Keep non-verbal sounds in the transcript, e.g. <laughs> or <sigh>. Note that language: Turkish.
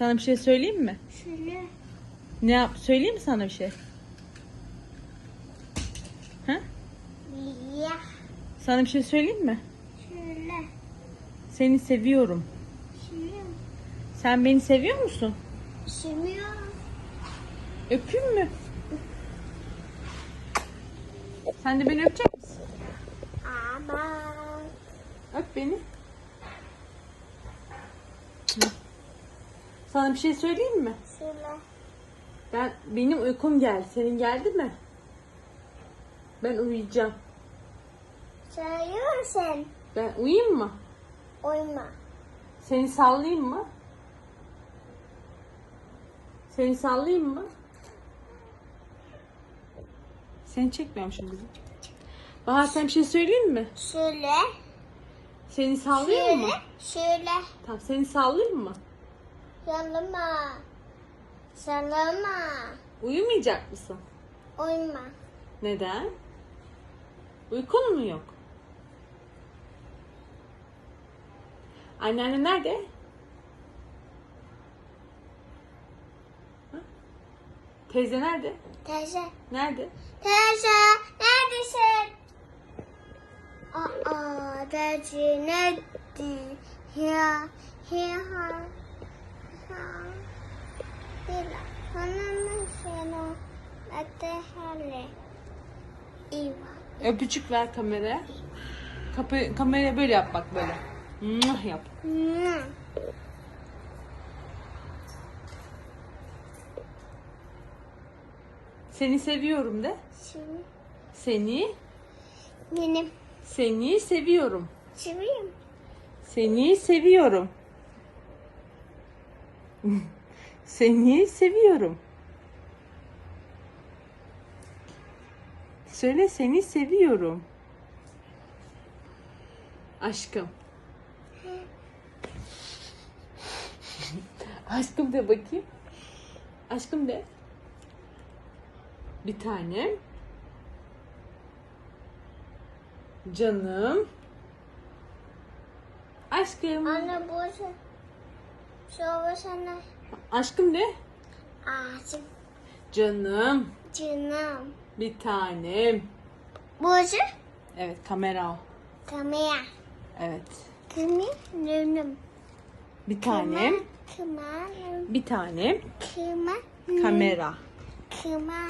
Sana bir şey söyleyeyim mi? Şöyle. Ne yap? Söyleyeyim mi sana bir şey? Ha? Ya. Sana bir şey söyleyeyim mi? Şöyle. Seni seviyorum. Şimdi. Sen beni seviyor musun? Şimdi. Öpeyim mü? Sen de beni öpecek misin? Ama. Öp beni. Sana bir şey söyleyeyim mi? Şöyle. Ben benim uykum geldi. Senin geldi mi? Ben uyuyacağım. Sen. Ben uyuyayım mı? Oyma. Seni sallayayım mı? Seni sallayayım mı? Seni çekmiyorum şimdi. Bahar sen bir şey söyleyeyim mi? Şöyle. Seni sallayayım mı? Şöyle. Tamam seni sallayayım mı? Sallama. Sallama. Uyumayacak mısın? Oyma. Neden? Uykun mu yok? Anneanne nerede? Ha? Teyze nerede? Teyze. Nerede? Teyze. Neredesin? Aa, teyze nerede? Ya. Ya. Ha. Bila. Hanımın seni. Hale. İva. Öpücük ver kameraya. Kapı, kameraya böyle yap bak böyle. Mwah yap. Hmm. Seni seviyorum de. Şimdi Seni, benim seni seviyorum. çiviyim. Seni seviyorum. <laughs> Seni seviyorum. Söyle seni seviyorum. Aşkım. <laughs> Aşkım de bakayım. Aşkım de. Bir tanem. Canım. Aşkım. Anne bu şey. Şova sana. Aşkım de. Ağacım. Canım. Canım. Bir tanem. Bu şey. Evet kamera. Kamera. Evet. Kımarım. Bir tanem. Kımarım. Bir tanem. Kamera. Kımarım.